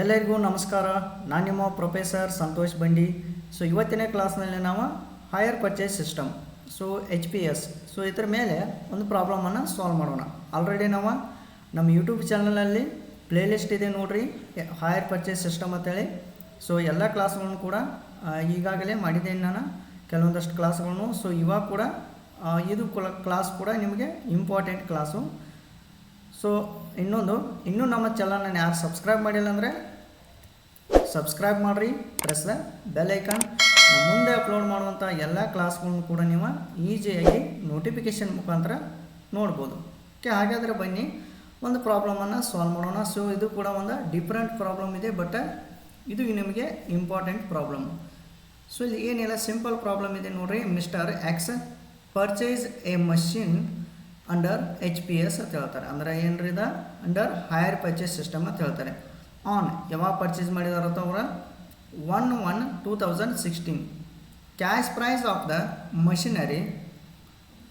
ಎಲ್ಲರಿಗೂ ನಮಸ್ಕಾರ. ನಾನು ನಿಮ್ಮ ಪ್ರೊಫೆಸರ್ ಸಂತೋಷ್ ಬಂಡಿ. ಸೊ ಇವತ್ತಿನ ಕ್ಲಾಸ್ನಲ್ಲಿ ನಾವು hire purchase system so H P S so ಇದ್ರ ಮೇಲೆ ಒಂದು ಪ್ರಾಬ್ಲಮನ್ನು ಸಾಲ್ವ್ ಮಾಡೋಣ. ಆಲ್ರೆಡಿ ನಾವು ನಮ್ಮ ಯೂಟ್ಯೂಬ್ ಚಾನಲಲ್ಲಿ ಪ್ಲೇಲಿಸ್ಟ್ ಇದೆ ನೋಡಿರಿ. ಹೈಯರ್ ಪರ್ಚೇಸ್ ಸಿಸ್ಟಮ್ ಅಂತೇಳಿ. ಸೊ ಎಲ್ಲ ಕ್ಲಾಸ್ಗಳನ್ನು ಕೂಡ ಈಗಾಗಲೇ ಮಾಡಿದ್ದೇನೆ ನಾನು ಕೆಲವೊಂದಷ್ಟು ಕ್ಲಾಸ್ಗಳನ್ನು ಸೊ ಇವಾಗ ಕೂಡ ಇದು ಕ್ಲಾಸ್ ಕೂಡ ನಿಮಗೆ ಇಂಪಾರ್ಟೆಂಟ್ ಕ್ಲಾಸು ಸೊ ಇನ್ನೊಂದು, ಇನ್ನೂ ನಮ್ಮ ಚಾನಲ್ನ ಯಾರು ಸಬ್ಸ್ಕ್ರೈಬ್ ಮಾಡಿಲ್ಲ ಅಂದರೆ ಸಬ್ಸ್ಕ್ರೈಬ್ ಮಾಡಿರಿ ಪ್ರೆಸ್ ಬೆಲ್ ಐಕಾನ್ ಮುಂದೆ ಅಪ್ಲೋಡ್ ಮಾಡುವಂಥ ಎಲ್ಲ ಕ್ಲಾಸ್ಗಳನ್ನು ಕೂಡ ನೀವು ಈಸಿಯಾಗಿ ನೋಟಿಫಿಕೇಷನ್ ಮುಖಾಂತರ ನೋಡ್ಬೋದು. ಓಕೆ ಹಾಗಾದರೆ ಬನ್ನಿ, ಒಂದು ಪ್ರಾಬ್ಲಮನ್ನು ಸಾಲ್ವ್ ಮಾಡೋಣ. ಸೊ ಇದು ಕೂಡ ಒಂದು ಡಿಫ್ರೆಂಟ್ ಪ್ರಾಬ್ಲಮ್ ಇದೆ ಬಟ್ ಇದು ನಿಮಗೆ ಇಂಪಾರ್ಟೆಂಟ್ ಪ್ರಾಬ್ಲಮ್ ಸೊ ಇಲ್ಲಿ ಏನಿಲ್ಲ ಸಿಂಪಲ್ ಪ್ರಾಬ್ಲಮ್ ಇದೆ ನೋಡಿರಿ mister X purchase a machine under H P S ಅಂತ ಹೇಳ್ತಾರೆ. ಅಂದರೆ ಏನ್ರಿ ಇದೆ? ಅಂಡರ್ ಹೈಯರ್ ಪರ್ಚೇಸ್ ಸಿಸ್ಟಮ್ ಅಂತ ಹೇಳ್ತಾರೆ. ಆನ್ ಯಾವಾಗ ಪರ್ಚೇಸ್ ಮಾಡಿದಾರ ಅವ್ರ? One one two thousand sixteen cash price of the machinery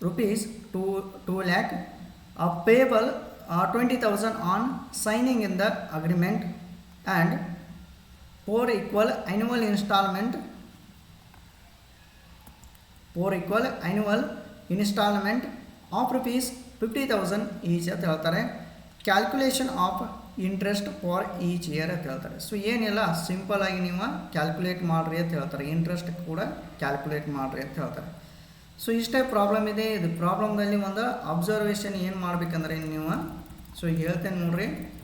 rupees two two lakh payable twenty thousand on signing in the agreement and four equal annual instalment four equal annual instalment of rupees fifty thousand each ಅಂತ ಹೇಳ್ತಾರೆ. Calculation of interest for each year ಅಂತ ಹೇಳ್ತಾರೆ. So ಏನಿಲ್ಲ simple ಆಗಿ ನೀವು calculate ಮಾಡಿರಿ ಅಂತ ಹೇಳ್ತಾರೆ. ಇಂಟ್ರೆಸ್ಟ್ ಕೂಡ ಕ್ಯಾಲ್ಕುಲೇಟ್ ಮಾಡಿರಿ ಅಂತ ಹೇಳ್ತಾರೆ. ಸೊ ಇಷ್ಟೇ ಪ್ರಾಬ್ಲಮ್ ಇದೆ. ಇದು ಪ್ರಾಬ್ಲಮ್ದಲ್ಲಿ ಒಂದು ಅಬ್ಸರ್ವೇಷನ್ ಏನು ಮಾಡಬೇಕಂದ್ರೆ ನೀವು? ಸೊ ಈಗ ಹೇಳ್ತೇನೆ ನೋಡ್ರಿ.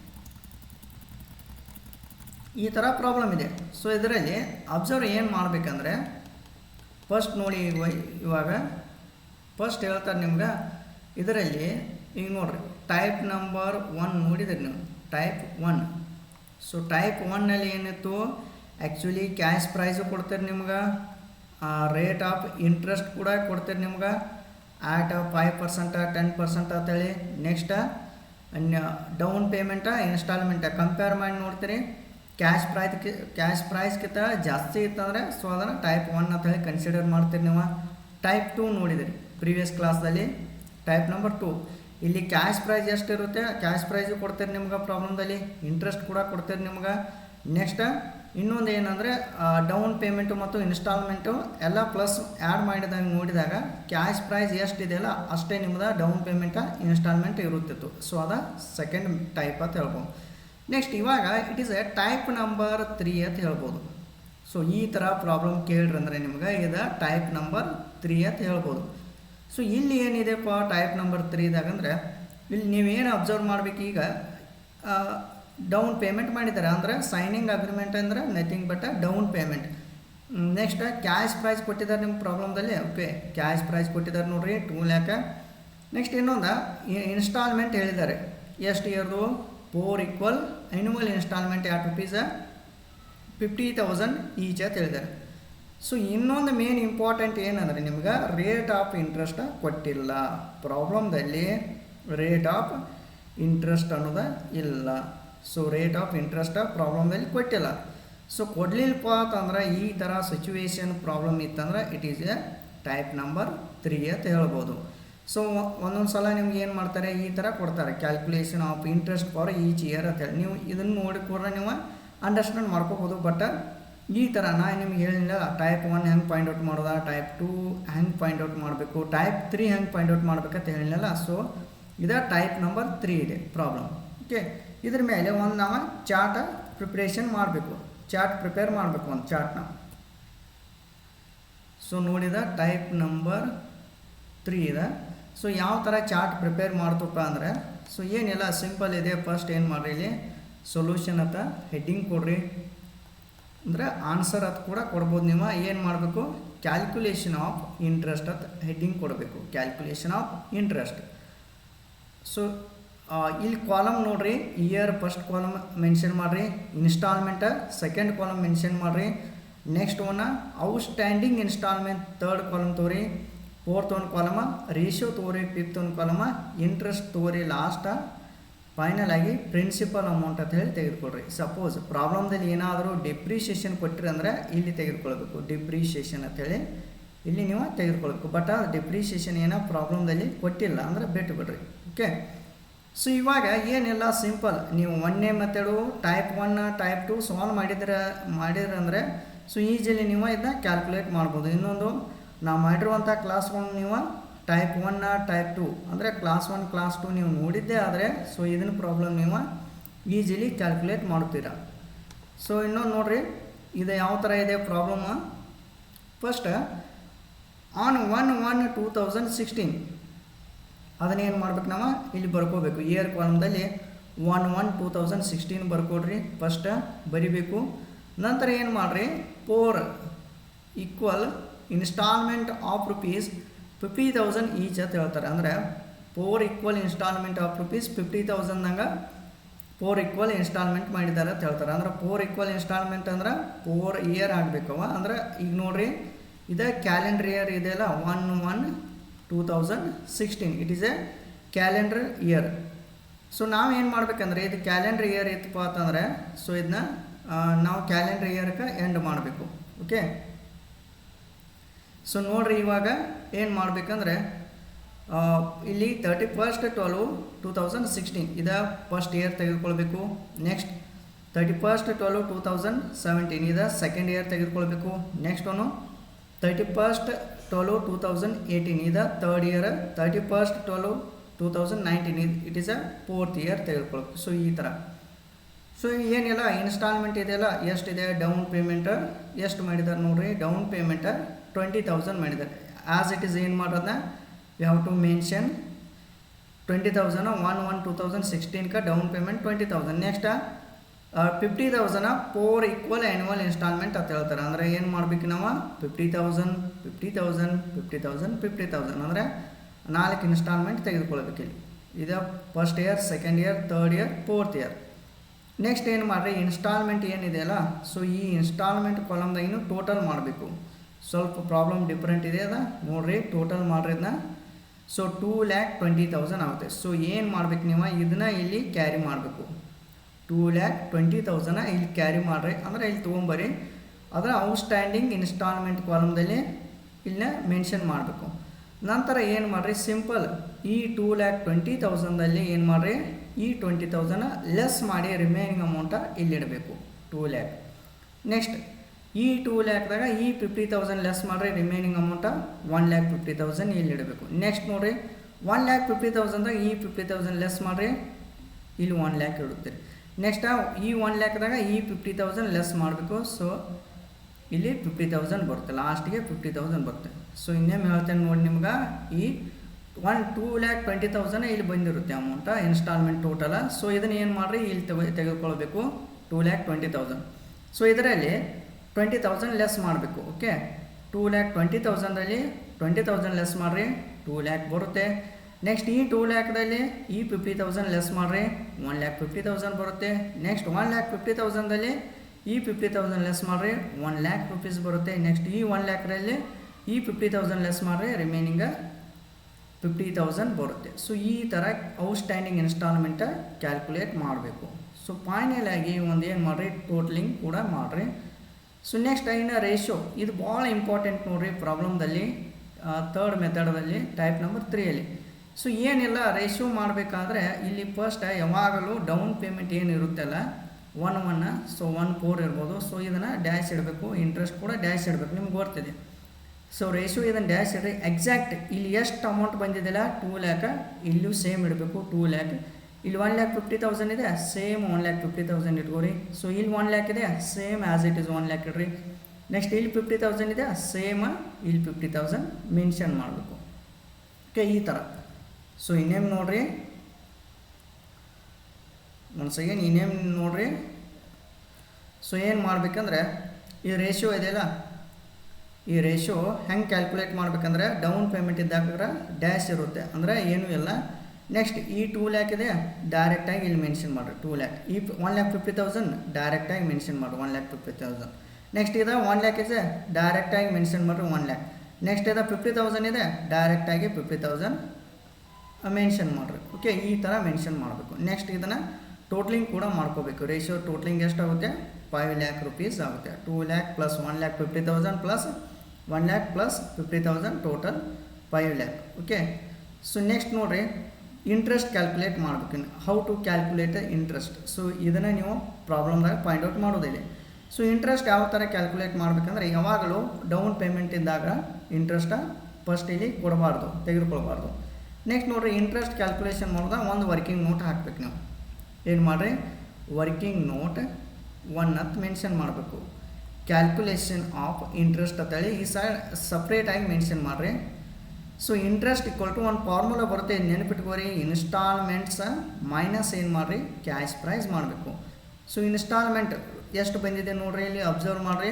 ಈ ಥರ ಪ್ರಾಬ್ಲಮ್ ಇದೆ. ಸೊ ಇದರಲ್ಲಿ ಅಬ್ಸರ್ವ್ ಏನು ಮಾಡಬೇಕಂದ್ರೆ ಫಸ್ಟ್ ನೋಡಿ ಇವ- ಇವಾಗ ಫಸ್ಟ್ ಹೇಳ್ತಾರೆ ನಿಮ್ಗೆ. ಇದರಲ್ಲಿ ಈಗ ನೋಡ್ರಿ ಟೈಪ್ ನಂಬರ್ ಒನ್ ನೋಡಿದ್ರಿ ನೀವು ಟೈಪ್ ಒನ್ ಸೊ ಟೈಪ್ ಒನ್ನಲ್ಲಿ ಏನಿತ್ತು? ಆ್ಯಕ್ಚುಲಿ ಕ್ಯಾಶ್ ಪ್ರೈಸು ಕೊಡ್ತೀರಿ ನಿಮ್ಗೆ ರೇಟ್ ಆಫ್ ಇಂಟ್ರೆಸ್ಟ್ ಕೂಡ ಕೊಡ್ತೀರಿ ನಿಮ್ಗೆ at five percent ten percent ಅಂತೇಳಿ. Next down payment installment compare ಮಾಡಿ ನೋಡ್ತೀರಿ ಕ್ಯಾಶ್ ಪ್ರೈಸ್ ಕ್ಯಾಶ್ ಪ್ರೈಸ್ಗಿಂತ ಜಾಸ್ತಿ ಇತ್ತಂದರೆ ಸೊ ಅದನ್ನು ಟೈಪ್ ಒನ್ ಅಂತ ಹೇಳಿ ಕನ್ಸಿಡರ್ ಮಾಡ್ತೀರಿ ನೀವು. ಟೈಪ್ ಟೂ ನೋಡಿದಿರಿ ಪ್ರೀವಿಯಸ್ ಕ್ಲಾಸ್ದಲ್ಲಿ ಟೈಪ್ ನಂಬರ್ ಟು ಇಲ್ಲಿ ಕ್ಯಾಶ್ ಪ್ರೈಸ್ ಎಷ್ಟಿರುತ್ತೆ? ಕ್ಯಾಶ್ ಪ್ರೈಸು ಕೊಡ್ತೀರಿ ನಿಮ್ಗೆ ಪ್ರಾಬ್ಲಮ್ದಲ್ಲಿ ಇಂಟ್ರೆಸ್ಟ್ ಕೂಡ ಕೊಡ್ತೀರಿ ನಿಮ್ಗೆ. ನೆಕ್ಸ್ಟ್ ಇನ್ನೊಂದು ಏನಂದರೆ ಡೌನ್ ಪೇಮೆಂಟು ಮತ್ತು ಇನ್ಸ್ಟಾಲ್ಮೆಂಟು ಎಲ್ಲ ಪ್ಲಸ್ ಆ್ಯಡ್ ಮಾಡಿದಂಗೆ ನೋಡಿದಾಗ ಕ್ಯಾಶ್ ಪ್ರೈಸ್ ಎಷ್ಟಿದೆಯಲ್ಲ ಅಷ್ಟೇ ನಿಮ್ದು ಡೌನ್ ಪೇಮೆಂಟ ಇನ್ಸ್ಟಾಲ್ಮೆಂಟ್ ಇರುತ್ತಿತ್ತು. ಸೊ ಅದ ಸೆಕೆಂಡ್ ಟೈಪ್ ಅಂತ ಹೇಳ್ಬೋದು. ನೆಕ್ಸ್ಟ್ ಇವಾಗ it is a type number three ಅಂತ ಹೇಳ್ಬೋದು. ಸೊ ಈ ಥರ ಪ್ರಾಬ್ಲಮ್ ಕೇಳ್ರಿ ಅಂದರೆ ನಿಮ್ಗೆ ಇದು ಟೈಪ್ ನಂಬರ್ ತ್ರೀ ಅಂತ ಹೇಳ್ಬೋದು. ಸೊ ಇಲ್ಲಿ ಏನಿದೆಪ್ಪ ಟೈಪ್ ನಂಬರ್ ತ್ರೀದಾಗ ಅಂದರೆ ಇಲ್ಲಿ ನೀವೇನು ಅಬ್ಸರ್ವ್ ಮಾಡಬೇಕು ಈಗ ಡೌನ್ ಪೇಮೆಂಟ್ ಮಾಡಿದ್ದಾರೆ ಅಂದರೆ ಸೈನಿಂಗ್ ಅಗ್ರಿಮೆಂಟ್ ಅಂದರೆ nothing but down payment next cash price ಕೊಟ್ಟಿದ್ದಾರೆ ನಿಮ್ಮ ಪ್ರಾಬ್ಲಮ್ದಲ್ಲಿ ಓಕೆ ಕ್ಯಾಶ್ ಪ್ರೈಸ್ ಕೊಟ್ಟಿದ್ದಾರೆ ನೋಡ್ರಿ ಟೂ ಲ್ಯಾಕ ನೆಕ್ಸ್ಟ್ ಇನ್ನೊಂದು ಇನ್ಸ್ಟಾಲ್ಮೆಂಟ್ ಹೇಳಿದ್ದಾರೆ. ಎಷ್ಟು ಇಯರ್ದು ಫೋರ್ ಈಕ್ವಲ್ ಆ್ಯನ್ಯುವಲ್ ಇನ್ಸ್ಟಾಲ್ಮೆಂಟ್ ಎರಡು ರುಪೀಸ ಫಿಫ್ಟಿ ತೌಸಂಡ್ ಈಚ್ ಅಂತ ಹೇಳಿದ್ದಾರೆ. ಸೊ ಇನ್ನೊಂದು ಮೇನ್ ಇಂಪಾರ್ಟೆಂಟ್ ಏನಂದರೆ ನಿಮ್ಗೆ ರೇಟ್ ಆಫ್ ಇಂಟ್ರೆಸ್ಟ್ ಕೊಟ್ಟಿಲ್ಲ. ಪ್ರಾಬ್ಲಮ್ದಲ್ಲಿ ರೇಟ್ ಆಫ್ ಇಂಟ್ರೆಸ್ಟ್ ಅನ್ನೋದು ಇಲ್ಲ. ಸೊ ರೇಟ್ ಆಫ್ ಇಂಟ್ರೆಸ್ಟ್ ಪ್ರಾಬ್ಲಮ್ದಲ್ಲಿ ಕೊಟ್ಟಿಲ್ಲ. ಸೊ ಕೊಡಲಿಲ್ಲಪ್ಪ ಅಂತಂದ್ರೆ ಈ ಥರ ಸಿಚುವೇಶನ್ ಪ್ರಾಬ್ಲಮ್ ಇತ್ತಂದ್ರೆ it is a type number three ಅಂತ ಹೇಳ್ಬೋದು. ಸೊ ಒಂದೊಂದು ಸಲ ನಿಮ್ಗೆ ಏನು ಮಾಡ್ತಾರೆ? ಈ ಥರ ಕೊಡ್ತಾರೆ. Calculation of interest for each year ಅಂತ ಹೇಳಿ. ನೀವು ಇದನ್ನು ನೋಡಿ ಕೂಡ ನೀವು ಅಂಡರ್ಸ್ಟ್ಯಾಂಡ್ ಮಾಡ್ಕೋಬೋದು ಬಟ್ ಈ ಥರ ನಾನು ನಿಮ್ಗೆ ಹೇಳಿಲ್ಲ ಟೈಪ್ ಒನ್ ಹೆಂಗೆ ಪಾಯಿಂಟ್ ಔಟ್ ಮಾಡೋದ ಟೈಪ್ ಟೂ ಹೆಂಗೆ ಪಾಯಿಂಟ್ ಔಟ್ ಮಾಡಬೇಕು ಟೈಪ್ ತ್ರೀ ಹೆಂಗೆ ಪಾಯಿಂಟ್ ಔಟ್ ಮಾಡ್ಬೇಕಂತ ಹೇಳಿಲ್ಲ ಸೊ ಇದು ಟೈಪ್ ನಂಬರ್ ತ್ರೀ ಇದೆ ಪ್ರಾಬ್ಲಮ್ ಓಕೆ ಇದ್ರ ಮೇಲೆ ಒಂದು ನಾವು ಚಾರ್ಟ್ ಪ್ರಿಪ್ರೇಷನ್ ಮಾಡಬೇಕು. ಚಾರ್ಟ್ ಪ್ರಿಪೇರ್ ಮಾಡಬೇಕು ಒಂದು ಚಾರ್ಟ್ನ ಸೊ ನೋಡಿದ ಟೈಪ್ ನಂಬರ್ ತ್ರೀ ಇದೆ. ಸೊ ಯಾವ ಥರ ಚಾರ್ಟ್ ಪ್ರಿಪೇರ್ ಮಾಡ್ತಪ್ಪ ಅಂದರೆ ಸೊ ಏನಿಲ್ಲ ಸಿಂಪಲ್ ಇದೆ ಫಸ್ಟ್ ಏನು ಮಾಡಿರಿ ಇಲ್ಲಿ? ಸೊಲ್ಯೂಷನ್ ಅಂತ ಹೆಡ್ಡಿಂಗ್ ಕೊಡ್ರಿ. ಅಂದರೆ ಆನ್ಸರ್ ಅದು ಕೂಡ ಕೊಡ್ಬೋದು ನೀವು. ಏನು ಮಾಡಬೇಕು? ಕ್ಯಾಲ್ಕುಲೇಷನ್ ಆಫ್ ಇಂಟ್ರೆಸ್ಟ್ ಅಂತ ಹೆಡ್ಡಿಂಗ್ ಕೊಡಬೇಕು. ಕ್ಯಾಲ್ಕುಲೇಷನ್ ಆಫ್ ಇಂಟ್ರೆಸ್ಟ್ ಸೊ ಇಲ್ಲಿ ಕಾಲಮ್ ನೋಡ್ರಿ. ಇಯರ್ ಫಸ್ಟ್ ಕಾಲಮ್ ಮೆನ್ಷನ್ ಮಾಡಿರಿ. ಇನ್ಸ್ಟಾಲ್ಮೆಂಟ ಸೆಕೆಂಡ್ ಕಾಲಮ್ ಮೆನ್ಷನ್ ಮಾಡಿರಿ. Next one outstanding installment third column ತೋರಿ. ಫೋರ್ತ್ ಒಂದು ಕಾಲಮ ರೇಷಿಯೋ ತೋರಿ. ಫಿಫ್ತ್ ಒಂದು ಕಾಲಮ ಇಂಟ್ರೆಸ್ಟ್ ತೋರಿ ಲಾಸ್ಟ್ ಫೈನಲ್ ಆಗಿ ಪ್ರಿನ್ಸಿಪಲ್ ಅಮೌಂಟ್ ಅಂತ ಹೇಳಿ ತೆಗೆದುಕೊಳ್ರಿ. ಸಪೋಸ್ ಪ್ರಾಬ್ಲಮ್ದಲ್ಲಿ ಏನಾದರೂ ಡಿಪ್ರಿಷಿಯೇಷನ್ ಕೊಟ್ಟಿರಿ ಅಂದರೆ ಇಲ್ಲಿ ತೆಗೆದುಕೊಳ್ಬೇಕು ಡಿಪ್ರಿಷಿಯೇಷನ್ ಅಂತೇಳಿ ಇಲ್ಲಿ ನೀವು ತೆಗೆದುಕೊಳ್ಬೇಕು ಬಟ್ ಆ ಡಿಪ್ರಿಷಿಯೇಷನ್ ಏನೋ ಪ್ರಾಬ್ಲಮ್ದಲ್ಲಿ ಕೊಟ್ಟಿಲ್ಲ ಅಂದರೆ ಬಿಟ್ಟು ಬಿಡ್ರಿ ಓಕೆ ಸೊ ಇವಾಗ ಏನಿಲ್ಲ ಸಿಂಪಲ್ ನೀವು ಒಂದನೇ method type one type two solve ಮಾಡಿದ್ರೆ ಮಾಡಿದ್ರಂದರೆ ಸೊ ಈಜಿಲಿ ನೀವು ಇದನ್ನ ಕ್ಯಾಲ್ಕುಲೇಟ್ ಮಾಡ್ಬೋದು. ಇನ್ನೊಂದು, ನಾವು ಮಾಡಿರುವಂಥ ಕ್ಲಾಸ್ಗಳನ್ನ ಒನ್ ನೀವು ಟೈಪ್ ಒನ್ ಟೈಪ್ ಟು ಅಂದರೆ ಕ್ಲಾಸ್ ಒನ್ ಕ್ಲಾಸ್ ಟು ನೀವು ನೋಡಿದ್ದೇ ಆದರೆ ಸೊ ಇದನ್ನ ಪ್ರಾಬ್ಲಮ್ ನೀವು ಈಸಿಲಿ ಕ್ಯಾಲ್ಕುಲೇಟ್ ಮಾಡ್ತೀರಾ ಸೊ ಇನ್ನೊಂದು ನೋಡಿರಿ, ಇದು ಯಾವ ಥರ ಇದೆ problem first on one one two thousand sixteen ಅದನ್ನೇನು ಮಾಡ್ಬೇಕು ನಾವು? ಇಲ್ಲಿ ಬರ್ಕೋಬೇಕು. Year ಕಾಲಮ್ದಲ್ಲಿ one one two thousand sixteen ಬರ್ಕೊಡ್ರಿ. First ಬರಿಬೇಕು. ನಂತರ ಏನು ಮಾಡಿರಿ? Four equal installment of rupees fifty thousand each ಅಂತ ಹೇಳ್ತಾರೆ. ಅಂದರೆ four equal installment of rupees fifty ತೌಸಂಡ್ನಾಗ four equal instalment ಮಾಡಿದ್ದಾರೆ ಅಂತ ಹೇಳ್ತಾರೆ. ಅಂದ್ರೆ ಫೋರ್ ಈಕ್ವಲ್ ಇನ್ಸ್ಟಾಲ್ಮೆಂಟ್ ಅಂದ್ರೆ ಫೋರ್ ಇಯರ್ ಆಗಬೇಕವ ಅಂದ್ರೆ ಈಗ ನೋಡ್ರಿ, ಇದು ಕ್ಯಾಲೆಂಡರ್ ಇಯರ್ ಇದೆಯಲ್ಲ one one two thousand sixteen it is a calendar year so ನಾವು ಏನು ಮಾಡ್ಬೇಕಂದ್ರೆ, ಇದು ಕ್ಯಾಲೆಂಡರ್ ಇಯರ್ ಇತ್ತಪ್ಪ ಅಂತಂದರೆ ಸೊ ಇದನ್ನ ನಾವು ಕ್ಯಾಲೆಂಡರ್ ಇಯರ್ಗೆ ಎಂಡ್ ಮಾಡಬೇಕು. ಓಕೆ ಸೊ ನೋಡ್ರಿ ಇವಾಗ ಏನು ಮಾಡಬೇಕಂದ್ರೆ ಇಲ್ಲಿ thirty first twelve two thousand sixteen ಇದು ಫಸ್ಟ್ ಇಯರ್ ತೆಗೆದುಕೊಳ್ಬೇಕು. Next thirty first twelve two thousand seventeen ಇದು ಸೆಕೆಂಡ್ ಇಯರ್ ತೆಗೆದುಕೊಳ್ಬೇಕು. ನೆಕ್ಸ್ಟ್ ಒಂದು thirty first twelve two thousand eighteen ಇದು third year thirty first twelve two thousand nineteen ಇದು it is a fourth year ತೆಗೆದುಕೊಳ್ಬೇಕು. So ಈ ಥರ so ಏನಿಲ್ಲ instalment ಇದೆಯಲ್ಲ, ಎಷ್ಟಿದೆ? ಡೌನ್ ಪೇಮೆಂಟ್ ಎಷ್ಟು ಮಾಡಿದ್ದಾರೆ ನೋಡಿರಿ? ಡೌನ್ ಪೇಮೆಂಟ್ ಟ್ವೆಂಟಿ ತೌಸಂಡ್ ಮಾಡಿದ್ದಾರೆ ಆ್ಯಸ್ ಇಟ್ ಈಸ್ ಏನು ಮಾಡೋದನ್ನ you have to mention twenty thousand one one two thousand ಸಿಕ್ಸ್ಟೀನ್ಕ down payment twenty thousand next fifty thousand four equal annual installment ಅಂತ ಹೇಳ್ತಾರೆ. ಅಂದರೆ ಏನು ಮಾಡ್ಬೇಕು ನಾವು? Fifty thousand fifty thousand fifty thousand fifty thousand ಅಂದರೆ ನಾಲ್ಕು ಇನ್ಸ್ಟಾಲ್ಮೆಂಟ್ ತೆಗೆದುಕೊಳ್ಬೇಕು ಇದು first year second year third year fourth year next ಏನು ಮಾಡಿರಿ? ಇನ್ಸ್ಟಾಲ್ಮೆಂಟ್ ಏನಿದೆಯಲ್ಲ ಸೊ ಈ ಇನ್ಸ್ಟಾಲ್ಮೆಂಟ್ ಕಾಲಮ್ದಾಗಿನೂ ಟೋಟಲ್ ಮಾಡಬೇಕು. ಸ್ವಲ್ಪ ಪ್ರಾಬ್ಲಮ್ ಡಿಫ್ರೆಂಟ್ ಇದೆ ಅದ. ನೋಡ್ರಿ ಟೋಟಲ್ ಮಾಡ್ರಿ ಇದನ್ನ so two lakh twenty thousand ಆಗುತ್ತೆ. ಸೊ ಏನು ಮಾಡ್ಬೇಕು ನೀವು? ಇದನ್ನ ಇಲ್ಲಿ ಕ್ಯಾರಿ ಮಾಡಬೇಕು. ಟೂ ಲ್ಯಾಕ್ ಟ್ವೆಂಟಿ ತೌಸಂಡ ಇಲ್ಲಿ ಕ್ಯಾರಿ ಮಾಡಿರಿ. ಅಂದರೆ ಇಲ್ಲಿ ತೊಗೊಂಬರಿ ಅದರ ಔಟ್ಸ್ಟ್ಯಾಂಡಿಂಗ್ ಇನ್ಸ್ಟಾಲ್ಮೆಂಟ್ ಕಾಲಮ್ದಲ್ಲಿ ಇಲ್ಲೇ ಮೆನ್ಷನ್ ಮಾಡಬೇಕು. ನಂತರ ಏನು ಮಾಡಿರಿ? ಸಿಂಪಲ್ ಈ ಟೂ ಲ್ಯಾಕ್ ಟ್ವೆಂಟಿ ತೌಸಂಡಲ್ಲಿ ಏನು ಮಾಡಿರಿ? ಈ ಟ್ವೆಂಟಿ ತೌಸಂಡ ಲೆಸ್ ಮಾಡಿ ರಿಮೈನಿಂಗ್ ಅಮೌಂಟ ಇಲ್ಲಿಡಬೇಕು ಟೂ ಲ್ಯಾಕ್ ನೆಕ್ಸ್ಟ್ ಈ ಟೂ ಲ್ಯಾಕ್ದಾಗ ಈ ಫಿಫ್ಟಿ ತೌಸಂಡ್ ಲೆಸ್ ಮಾಡಿರಿ remaining amount one lakh fifty thousand ಇಲ್ಲಿ ಇಡಬೇಕು. ನೆಕ್ಸ್ಟ್ ನೋಡಿರಿ ಒನ್ ಲ್ಯಾಕ್ ಫಿಫ್ಟಿ ತೌಸಂಡ್ದಾಗ ಈ ಫಿಫ್ಟಿ ತೌಸಂಡ್ ಲೆಸ್ ಮಾಡಿರಿ ಇಲ್ಲಿ ಒನ್ ಲ್ಯಾಕ್ ಇಡುತ್ತೀರಿ ನೆಕ್ಸ್ಟ್ ಈ ಒನ್ ಲ್ಯಾಕ್ದಾಗ ಈ ಫಿಫ್ಟಿ ತೌಸಂಡ್ ಲೆಸ್ ಮಾಡಬೇಕು ಸೊ ಇಲ್ಲಿ ಫಿಫ್ಟಿ ತೌಸಂಡ್ ಬರುತ್ತೆ ಲಾಸ್ಟಿಗೆ ಫಿಫ್ಟಿ ತೌಸಂಡ್ ಬರುತ್ತೆ. ಸೊ ಇನ್ನೇನು ಹೇಳ್ತೇನೆ ನೋಡಿ ನಿಮ್ಗೆ, ಈ one two lakh twenty thousand ಇಲ್ಲಿ ಬಂದಿರುತ್ತೆ ಅಮೌಂಟ ಇನ್ಸ್ಟಾಲ್ಮೆಂಟ್ ಟೋಟಲ ಸೊ ಇದನ್ನು ಏನು ಮಾಡಿರಿ, ಇಲ್ಲಿ ತೆಗೆ, ತೆಗೆದುಕೊಳ್ಬೇಕು two lakh twenty thousand so ಇದರಲ್ಲಿ ಟ್ವೆಂಟಿ ತೌಸಂಡ್ ಲೆಸ್ ಮಾಡಬೇಕು ಓಕೆ ಟೂ ಲ್ಯಾಕ್ ಟ್ವೆಂಟಿ ತೌಸಂಡಲ್ಲಿ ಟ್ವೆಂಟಿ ತೌಸಂಡ್ ಲೆಸ್ ಮಾಡಿರಿ ಟೂ ಲ್ಯಾಕ್ ಬರುತ್ತೆ. ನೆಕ್ಸ್ಟ್ ಈ ಟೂ ಲ್ಯಾಕ್ದಲ್ಲಿ ಈ ಫಿಫ್ಟಿ ತೌಸಂಡ್ ಲೆಸ್ ಮಾಡಿರಿ ಒನ್ ಲ್ಯಾಕ್ ಫಿಫ್ಟಿ ತೌಸಂಡ್ ಬರುತ್ತೆ. ನೆಕ್ಸ್ಟ್ ಒನ್ ಲ್ಯಾಕ್ ಫಿಫ್ಟಿ ತೌಸಂಡಲ್ಲಿ ಈ ಫಿಫ್ಟಿ ತೌಸಂಡ್ ಲೆಸ್ ಮಾಡಿರಿ ಒನ್ ಲ್ಯಾಕ್ ರುಪೀಸ್ ಬರುತ್ತೆ. ನೆಕ್ಸ್ಟ್ ಈ ಒನ್ ಲ್ಯಾಕ್ರಲ್ಲಿ ಈ ಫಿಫ್ಟಿ ತೌಸಂಡ್ ಲೆಸ್ ಮಾಡಿರಿ ರಿಮೈನಿಂಗ ಫಿಫ್ಟಿ ತೌಸಂಡ್ ಬರುತ್ತೆ. ಸೊ ಈ ಥರ ಔಟ್ಸ್ಟ್ಯಾಂಡಿಂಗ್ ಇನ್ಸ್ಟಾಲ್ಮೆಂಟ ಕ್ಯಾಲ್ಕುಲೇಟ್ ಮಾಡಬೇಕು. ಸೊ ಫೈನಲ್ ಆಗಿ ಒಂದು ಏನು ಮಾಡಿರಿ ಟೋಟ್ಲಿಂಗ್ ಕೂಡ ಮಾಡಿರಿ. ಸೊ ನೆಕ್ಸ್ಟ್ ಇನ್ನು ರೇಷೋ ಇದು ಭಾಳ ಇಂಪಾರ್ಟೆಂಟ್ ನೋಡ್ರಿ ಪ್ರಾಬ್ಲಮ್ದಲ್ಲಿ ಥರ್ಡ್ ಮೆಥಡಲ್ಲಿ ಟೈಪ್ ನಂಬರ್ ತ್ರೀಯಲ್ಲಿ ಸೊ ಏನಿಲ್ಲ ರೇಷೋ ಮಾಡಬೇಕಾದ್ರೆ, ಇಲ್ಲಿ ಫಸ್ಟ್ ಯಾವಾಗಲೂ ಡೌನ್ ಪೇಮೆಂಟ್ ಏನು ಇರುತ್ತಲ್ಲ one one so one four ಇರ್ಬೋದು. ಸೊ ಇದನ್ನು ಡ್ಯಾಶ್ ಇಡಬೇಕು ಇಂಟ್ರೆಸ್ಟ್ ಕೂಡ ಡ್ಯಾಶ್ ಇಡಬೇಕು, ನಿಮ್ಗೆ ಗೊತ್ತಿದೆ. ಸೊ ರೇಷೋ ಇದನ್ನು ಡ್ಯಾಶ್ ಇಡ್ರಿ ಎಕ್ಸಾಕ್ಟ್ ಇಲ್ಲಿ ಎಷ್ಟು ಅಮೌಂಟ್ ಬಂದಿದೆಯಲ್ಲ ಟೂ ಲ್ಯಾಕ್ ಇಲ್ಲೂ ಸೇಮ್ ಇಡಬೇಕು ಟೂ ಲ್ಯಾಕ್ ಇಲ್ಲಿ ಒನ್ ಲ್ಯಾಕ್ ಫಿಫ್ಟಿ ತೌಸಂಡ್ ಇದೆ same one lakh fifty thousand ಇಟ್ಕೋರಿ. So ಇಲ್ಲಿ ಒನ್ ಲ್ಯಾಕ್ ಇದೆ same as it is one lakh ಇಡ್ರಿ. ನೆಕ್ಸ್ಟ್ ಇಲ್ಲಿ ಫಿಫ್ಟಿ ತೌಸಂಡ್ ಇದೆ ಸೇಮ್ ಇಲ್ಲಿ ಫಿಫ್ಟಿ ತೌಸಂಡ್ ಮೆನ್ಷನ್ ಮಾಡಬೇಕು. ಓಕೆ ಈ ಥರ ಸೊ ಇನ್ನೇಮ್ ನೋಡ್ರಿ? ಒನ್ಸ್ ಸೆಕೆಂಡ್ ಇನ್ನೇಮ್ ನೋಡ್ರಿ? ಸೊ ಏನು ಮಾಡಬೇಕಂದ್ರೆ, ಈ ರೇಷಿಯೋ ಇದೆಯಲ್ಲ ಈ ರೇಷಿಯೋ ಹೆಂಗೆ ಕ್ಯಾಲ್ಕುಲೇಟ್ ಮಾಡ್ಬೇಕಂದ್ರೆ ಡೌನ್ ಪೇಮೆಂಟ್ ಇದ್ದಾಗ ಡ್ಯಾಶ್ ಇರುತ್ತೆ. ಅಂದರೆ, ಏನೂ ಇಲ್ಲ. ನೆಕ್ಸ್ಟ್ ಈ ಟೂ ಲ್ಯಾಕ್ ಇದೆ ಡೈರೆಕ್ಟಾಗಿ ಇಲ್ಲಿ ಮೆನ್ಷನ್ ಮಾಡಿರಿ ಟೂ ಲ್ಯಾಕ್ ಈ ಒನ್ ಲ್ಯಾಕ್ ಫಿಫ್ಟಿ ತೌಸಂಡ್ ಡೈರೆಕ್ಟಾಗಿ ಮೆನ್ಷನ್ ಮಾಡಿರಿ one lakh fifty thousand next ಇದೆ ಒನ್ ಲ್ಯಾಕ್ ಇದೆ ಡೈರೆಕ್ಟಾಗಿ ಮೆನ್ಷನ್ ಮಾಡಿರಿ ಒನ್ ಲ್ಯಾಕ್ ನೆಕ್ಸ್ಟ್ ಇದೆ ಫಿಫ್ಟಿ ತೌಸಂಡ್ ಇದೆ ಡೈರೆಕ್ಟಾಗಿ ಫಿಫ್ಟಿ ತೌಸಂಡ್ ಮೆನ್ಷನ್ ಮಾಡಿರಿ. ಓಕೆ ಈ ಥರ ಮೆನ್ಷನ್ ಮಾಡಬೇಕು. ನೆಕ್ಸ್ಟ್ ಇದನ್ನು ಟೋಟ್ಲಿಂಗ್ ಕೂಡ ಮಾಡ್ಕೋಬೇಕು. ರೇಷಿಯೋ ಟೋಟ್ಲಿಂಗ್ ಎಷ್ಟಾಗುತ್ತೆ ಫೈವ್ ಲ್ಯಾಕ್ ರುಪೀಸ್ ಆಗುತ್ತೆ. Two lakh plus one lakh fifty thousand plus one lakh plus fifty thousand total five lakh okay so next ನೋಡಿರಿ ಇಂಟ್ರೆಸ್ಟ್ ಕ್ಯಾಲ್ಕುಲೇಟ್ ಮಾಡ್ಬೇಕು. How to calculate interest so ಇದನ್ನು ನೀವು ಪ್ರಾಬ್ಲಮ್ದಾಗ point out ಮಾಡೋದಿದೆ so interest ಯಾವ ಥರ calculate ಮಾಡಬೇಕಂದ್ರೆ ಯಾವಾಗಲೂ ಡೌನ್ ಪೇಮೆಂಟ್ ಇದ್ದಾಗ ಇಂಟ್ರೆಸ್ಟ ಫಸ್ಟ್ ಇಲ್ಲಿ ಕೊಡಬಾರ್ದು, ತೆಗೆದುಕೊಳ್ಬಾರ್ದು. ನೆಕ್ಸ್ಟ್ ನೋಡಿರಿ ಇಂಟ್ರೆಸ್ಟ್ ಕ್ಯಾಲ್ಕುಲೇಷನ್ ಮಾಡಿದಾಗ ಒಂದು ವರ್ಕಿಂಗ್ ನೋಟ್ ಹಾಕ್ಬೇಕು ನೀವು. ಏನು ಮಾಡಿರಿ? ವರ್ಕಿಂಗ್ ನೋಟ್ ಒನ್ ಅಂತ ಮೆನ್ಷನ್ ಮಾಡಬೇಕು. ಕ್ಯಾಲ್ಕುಲೇಷನ್ ಆಫ್ ಇಂಟ್ರೆಸ್ಟ್ ಅಂತೇಳಿ ಈ ಸೈಡ್ ಸಪ್ರೇಟಾಗಿ ಮೆನ್ಷನ್ ಮಾಡಿರಿ. ಸೊ ಇಂಟ್ರೆಸ್ಟ್ ಇಕ್ವಲ್ ಟು ಒಂದು ಫಾರ್ಮುಲಾ ಬರುತ್ತೆ, ನೆನಪಿಟ್ಕೋರಿ ಇನ್ಸ್ಟಾಲ್ಮೆಂಟ್ಸ್ ಮೈನಸ್ ಏನು ಮಾಡಿರಿ? ಕ್ಯಾಶ್ ಪ್ರೈಸ್ ಮಾಡಬೇಕು. ಸೊ ಇನ್ಸ್ಟಾಲ್ಮೆಂಟ್ ಎಷ್ಟು ಬಂದಿದೆ ನೋಡ್ರಿ ಇಲ್ಲಿ ಅಬ್ಸರ್ವ್ ಮಾಡಿರಿ.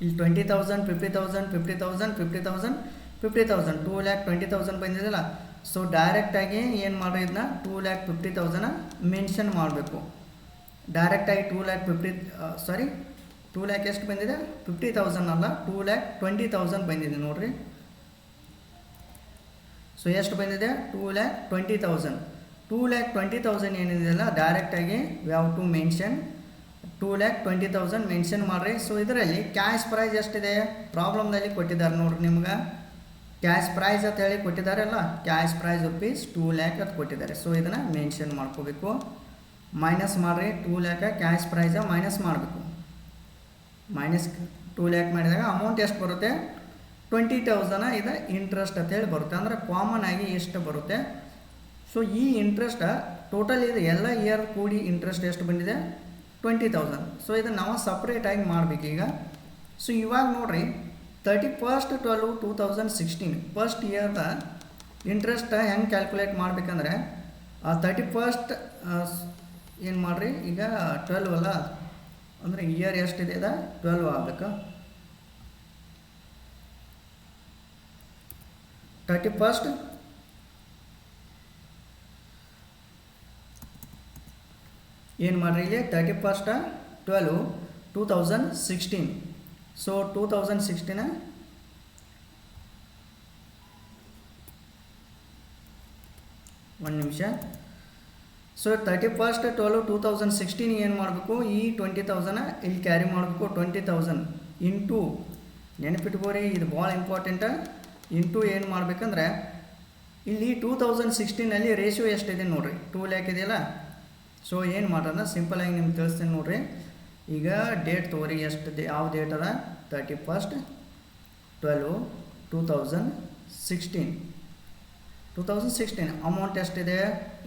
ಇಲ್ಲಿ twenty thousand fifty thousand fifty thousand fifty thousand fifty thousand two lakh twenty thousand ಬಂದಿದೆಯಲ್ಲ ಸೊ ಡೈರೆಕ್ಟಾಗಿ ಏನು ಮಾಡ್ರಿ ಇದನ್ನ? Two lakh fifty thousand mention ಮಾಡಬೇಕು. ಡೈರೆಕ್ಟಾಗಿ two lakh fifty sorry two lakh ಎಷ್ಟು ಬಂದಿದೆ? ಫಿಫ್ಟಿ ತೌಸಂಡ್ ಅಲ್ಲ? ಟೂ ಲ್ಯಾಕ್ ಟ್ವೆಂಟಿ ತೌಸಂಡ್ ಬಂದಿದೆ ನೋಡಿರಿ. ಸೊ ಎಷ್ಟು ಬಂದಿದೆ? Two lakh twenty thousand two lakh twenty thousand ಏನಿದೆಯಲ್ಲ ಡೈರೆಕ್ಟಾಗಿ have to mention two lakh twenty thousand mention ಮಾಡಿರಿ. ಸೊ ಇದರಲ್ಲಿ ಕ್ಯಾಶ್ ಪ್ರೈಸ್ ಎಷ್ಟಿದೆ? ಪ್ರಾಬ್ಲಮ್ದಲ್ಲಿ ಕೊಟ್ಟಿದ್ದಾರೆ ನೋಡ್ರಿ ನಿಮ್ಗೆ. ಕ್ಯಾಶ್ ಪ್ರೈಸ್ ಅಂತ ಹೇಳಿ ಕೊಟ್ಟಿದ್ದಾರೆ ಅಲ್ಲ? Cash price rupees two lakh ಅಂತ ಕೊಟ್ಟಿದ್ದಾರೆ. ಸೊ ಇದನ್ನು ಮೆನ್ಷನ್ ಮಾಡ್ಕೋಬೇಕು. ಮೈನಸ್ ಮಾಡಿರಿ. Two lakh cash prize minus ಮಾಡಬೇಕು. ಮೈನಸ್ ಟೂ ಲ್ಯಾಕ್ ಮಾಡಿದಾಗ ಅಮೌಂಟ್ ಎಷ್ಟು ಬರುತ್ತೆ? ಟ್ವೆಂಟಿ ತೌಸಂಡ ಇದು ಇಂಟ್ರೆಸ್ಟ್ ಅಂತೇಳಿ ಬರುತ್ತೆ. ಅಂದರೆ ಕಾಮನ್ ಆಗಿ ಎಷ್ಟು ಬರುತ್ತೆ? ಸೊ ಈ ಇಂಟ್ರೆಸ್ಟ್ ಟೋಟಲ್ ಇದು ಎಲ್ಲ ಇಯರ್ ಕೂಡಿ ಇಂಟ್ರೆಸ್ಟ್ ಎಷ್ಟು ಬಂದಿದೆ? ಟ್ವೆಂಟಿ ತೌಸಂಡ್ ಸೊ ಇದನ್ನು ನಾವು ಸಪ್ರೇಟಾಗಿ ಮಾಡಬೇಕೀಗ ಸೊ ಇವಾಗ ನೋಡಿರಿ thirty first twelve two thousand sixteen first ಇಯರ್ದ interest ಹೆಂಗೆ ಕ್ಯಾಲ್ಕುಲೇಟ್ ಮಾಡ್ಬೇಕಂದ್ರೆ ತರ್ಟಿ ಫಸ್ಟ್ ಏನು ಮಾಡಿರಿ? ಈಗ ಟ್ವೆಲ್ವ್ ಅಲ್ಲ ಅಂದರೆ ಇಯರ್ ಎಷ್ಟಿದೆ ಅದ? ಟ್ವೆಲ್ವ್ ಆಗಬೇಕು? ತರ್ಟಿ ಫಸ್ಟ್ ಏನು ಮಾಡ್ರಿ ಇಲ್ಲಿ? Thirty first twelve two thousand sixteen so two thousand sixteen ಒಂದು ನಿಮಿಷ. So thirty first twelve two thousand sixteen ಏನು ಮಾಡಬೇಕು? ಈ ಟ್ವೆಂಟಿ ತೌಸಂಡ ಇಲ್ಲಿ ಕ್ಯಾರಿ ಮಾಡಬೇಕು ಟ್ವೆಂಟಿ ತೌಸಂಡ್ ಇಂಟು ನೆನಪಿಟ್ಕೋರಿ, ಇದು ಭಾಳ ಇಂಪಾರ್ಟೆಂಟ ಇಂಟು ಏನು ಮಾಡಬೇಕಂದ್ರೆ, ಇಲ್ಲಿ ಟೂ ತೌಸಂಡ್ ಸಿಕ್ಸ್ಟೀನಲ್ಲಿ ರೇಷಿಯೋ ಎಷ್ಟಿದೆ ನೋಡಿರಿ? ಟೂ ಲ್ಯಾಕ್ ಇದೆಯಲ್ಲ? ಸೊ ಏನು ಮಾಡೋಣ? ಸಿಂಪಲಾಗಿ ನಿಮ್ಗೆ ತಿಳಿಸ್ತೀನಿ ನೋಡಿರಿ. ಈಗ ಡೇಟ್ ತೊಗೊರಿ, ಎಷ್ಟು ಯಾವ ಡೇಟ್ ಅದ? Thirty first twelve two thousand sixteen two thousand sixteen amount ಎಷ್ಟಿದೆ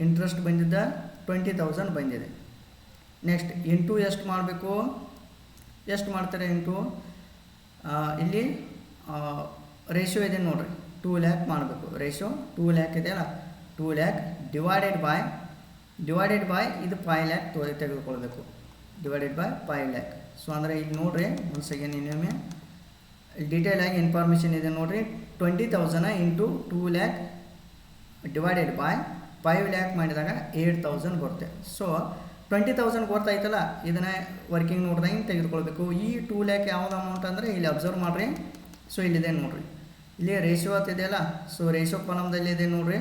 ಇಂಟ್ರೆಸ್ಟ್ ಬಂದಿದ್ದ ಟ್ವೆಂಟಿ ತೌಸಂಡ್ ಬಂದಿದೆ. ನೆಕ್ಸ್ಟ್ ಇಂಟು ಎಷ್ಟು ಮಾಡಬೇಕು? ಎಷ್ಟು ಮಾಡ್ತಾರೆ ಇಂಟು ಇಲ್ಲಿ ರೇಷಿಯೋ ಇದೆ ನೋಡಿರಿ. ಟೂ ಲ್ಯಾಕ್ ಮಾಡಬೇಕು. ರೇಷಿಯೋ ಟೂ ಲ್ಯಾಕ್ ಇದೆಯಲ್ಲ two lakh divided by divided by ಇದು ಫೈವ್ ಲ್ಯಾಕ್ ತೋ ತೆಗೆದುಕೊಳ್ಬೇಕು. Divided by five lakh so ಅಂದರೆ ಇಲ್ಲಿ ನೋಡಿರಿ, ಒಂದು ಸೆಕೆಂಡ್ ಇನ್ನೊಮ್ಮೆ. ಆಗಿ ಇನ್ಫಾರ್ಮೇಷನ್ ಇದೆ ನೋಡಿರಿ. Twenty thousand into two lakh divided by five lakh ಮಾಡಿದಾಗ ಏಯ್ಟ್ ತೌಸಂಡ್ ಬರುತ್ತೆ. ಸೊ ಟ್ವೆಂಟಿ ತೌಸಂಡ್ ಗೊತ್ತಾಯ್ತಲ್ಲ ಇದನ್ನ ವರ್ಕಿಂಗ್ ನೋಡ್ದಂಗೆ ತೆಗೆದುಕೊಳ್ಬೇಕು. ಈ ಟೂ ಲ್ಯಾಕ್ ಯಾವ್ದು ಅಮೌಂಟ್ ಅಂದರೆ ಇಲ್ಲಿ ಅಬ್ಸರ್ವ್ ಮಾಡಿರಿ. ಸೊ ಇಲ್ಲಿದೆ ನೋಡಿರಿ. ಇಲ್ಲಿ ರೇಷಿಯೋ ಇದೆಯಲ್ಲ ಸೊ ರೇಷಿಯೋ ಕಾಲಮ್ದಲ್ಲಿ ಇದೆ ನೋಡಿರಿ.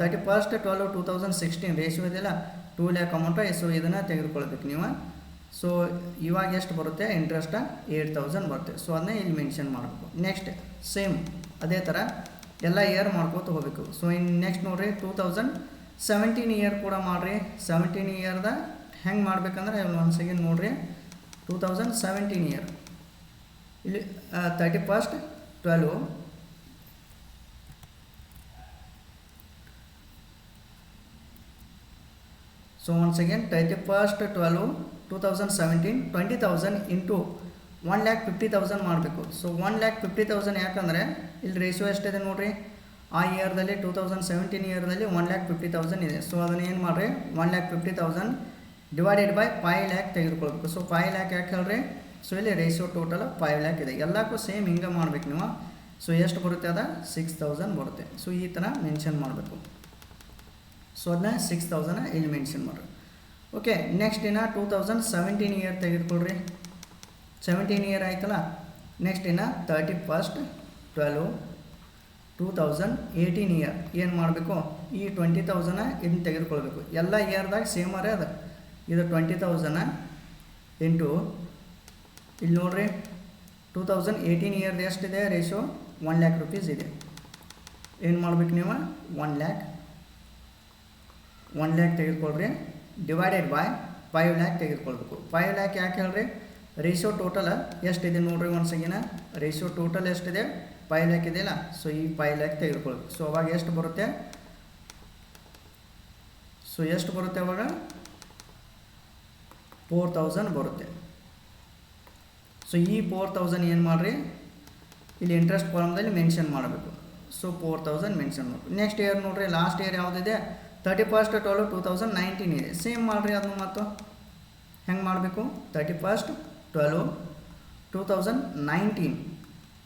Thirty first twelve two thousand sixteen ratio ಇದೆಯಲ್ಲ ಟೂ ಲ್ಯಾಕ್ ಅಮೌಂಟ್ ಸೊ ಇದನ್ನು ತೆಗೆದುಕೊಳ್ಬೇಕು ನೀವು. ಸೊ ಇವಾಗ ಎಷ್ಟು ಬರುತ್ತೆ? ಇಂಟ್ರೆಸ್ಟ ಏಯ್ಟ್ ತೌಸಂಡ್ ಬರುತ್ತೆ. ಸೊ ಅದನ್ನೇ ಇಲ್ಲಿ ಮೆನ್ಷನ್ ಮಾಡಬೇಕು. ನೆಕ್ಸ್ಟ್ ಸೇಮ್ ಅದೇ ಥರ ಎಲ್ಲ ಇಯರ್ ಮಾಡ್ಕೋತ ಹೋಗ್ಬೇಕು. ಸೊ ಇನ್ನು ನೆಕ್ಸ್ಟ್ ನೋಡ್ರಿ ಟೂ ತೌಸಂಡ್ ಸೆವೆಂಟೀನ್ ಇಯರ್ ಕೂಡ ಮಾಡಿರಿ. ಸೆವೆಂಟೀನ್ ಇಯರ್ದ ಹೆಂಗೆ ಮಾಡ್ಬೇಕಂದ್ರೆ, ಒಂದು ಸೆಕೆಂಡ್ ನೋಡ್ರಿ. ಟೂ ತೌಸಂಡ್ ಸೆವೆಂಟೀನ್ ಇಯರ್ ಇಲ್ಲಿ thirty first twelve so once again twenty first twelve two thousand seventeen twenty thousand into one lakh fifty thousand ಮಾಡಬೇಕು. So one lakh fifty thousand ಯಾಕಂದರೆ ಇಲ್ಲಿ ರೇಷಿಯೋ ಎಷ್ಟಿದೆ ನೋಡಿರಿ? ಆ ಇಯರ್ದಲ್ಲಿ ಟೂ ತೌಸಂಡ್ ಸೆವೆಂಟೀನ್ ಇಯರ್ದಲ್ಲಿ one lakh fifty thousand ಇದೆ. So ಅದನ್ನು ಏನು ಮಾಡಿರಿ? One lakh fifty thousand divided by five lakh ತೆಗೆದುಕೊಳ್ಬೇಕು. ಸೊ ಫೈವ್ ಲ್ಯಾಕ್ ಯಾಕೆ ಹೇಳ್ರಿ? ಸೊ ಇಲ್ಲಿ ರೇಷಿಯೋ ಟೋಟಲ್ ಫೈವ್ ಲ್ಯಾಕ್ ಇದೆ. ಎಲ್ಲಕ್ಕೂ ಸೇಮ್ ಹಿಂಗೆ ಮಾಡ್ಬೇಕು ನೀವು. ಸೊ ಎಷ್ಟು ಬರುತ್ತೆ ಅದ? ಸಿಕ್ಸ್ ತೌಸಂಡ್ ಬರುತ್ತೆ. ಸೊ ಈ ಥರ ಮೆನ್ಷನ್ ಮಾಡಬೇಕು. ಸೊ ಅದನ್ನ ಸಿಕ್ಸ್ ತೌಸಂಡ್ ಇಲ್ಲಿ ಮೆನ್ಷನ್ ಮಾಡಿರಿ. ಓಕೆ ನೆಕ್ಸ್ಟ್ ಇನ್ನು ಟೂ ತೌಸಂಡ್ ಸೆವೆಂಟೀನ್ ಇಯರ್ ತೆಗೆದುಕೊಳ್ರಿ. ಸೆವೆಂಟೀನ್ ಇಯರ್ ಆಯ್ತಲ್ಲ? ನೆಕ್ಸ್ಟ್ ಇನ್ನು thirty first twelve two thousand eighteen year ಏನು ಮಾಡಬೇಕು? ಈ ಟ್ವೆಂಟಿ ತೌಸಂಡ ಇದನ್ನ ತೆಗೆದುಕೊಳ್ಬೇಕು. ಎಲ್ಲ ಇಯರ್ದಾಗ ಸೇಮರೇ ಅದ. ಇದು ಟ್ವೆಂಟಿ ತೌಸಂಡ ಇಂಟು ಇಲ್ಲಿ ನೋಡ್ರಿ ಟೂ ತೌಸಂಡ್ ಏಯ್ಟೀನ್ ಇಯರ್ದು ಎಷ್ಟಿದೆ? ರೇಷೋ ಒನ್ ಲ್ಯಾಕ್ ರುಪೀಸ್ ಇದೆ. ಏನು ಮಾಡ್ಬೇಕು ನೀವು? ಒನ್ ಲ್ಯಾಕ್ ಒನ್ ಲ್ಯಾಕ್ ತೆಗೆದುಕೊಳ್ರಿ. ಡಿವೈಡೆಡ್ ಬೈ ಫೈವ್ ಲ್ಯಾಕ್ ತೆಗೆದುಕೊಳ್ಬೇಕು. ಫೈವ್ ಲ್ಯಾಕ್ ಯಾಕೆ ಹೇಳ್ರಿ? ರೇಷೋ ಟೋಟಲ್ ಎಷ್ಟಿದೆ ನೋಡ್ರಿ ಒಂದು ಸಗಿನ ರೇಷೋ ಟೋಟಲ್ ಎಷ್ಟಿದೆ? ಫೈವ್ ಲ್ಯಾಕ್ ಇದೆಯಲ್ಲ ಸೊ ಈ ಫೈವ್ ಲ್ಯಾಕ್ ತೆಗೆದುಕೊಳ್ಬೇಕು ಸೊ ಅವಾಗ ಎಷ್ಟು ಬರುತ್ತೆ? ಸೊ ಎಷ್ಟು ಬರುತ್ತೆ ಅವಾಗ? ಫೋರ್ ತೌಸಂಡ್ ಬರುತ್ತೆ. ಸೊ ಈ ಫೋರ್ ತೌಸಂಡ್ ಏನು ಮಾಡಿರಿ? ಇಲ್ಲಿ ಇಂಟ್ರೆಸ್ಟ್ ಕಾಲಮ್ದಲ್ಲಿ ಮೆನ್ಷನ್ ಮಾಡಬೇಕು. ಸೊ ಫೋರ್ ತೌಸಂಡ್ ಮೆನ್ಷನ್ ಮಾಡಬೇಕು. ನೆಕ್ಸ್ಟ್ ಇಯರ್ ನೋಡಿರಿ ಲಾಸ್ಟ್ ಇಯರ್ ಯಾವುದಿದೆ? Thirty first twelve two thousand nineteen ಇದೆ. ಸೇಮ್ ಮಾಡಿರಿ ಅದನ್ನು ಮತ್ತು. ಹೆಂಗೆ ಮಾಡಬೇಕು? Thirty first twelve two thousand nineteen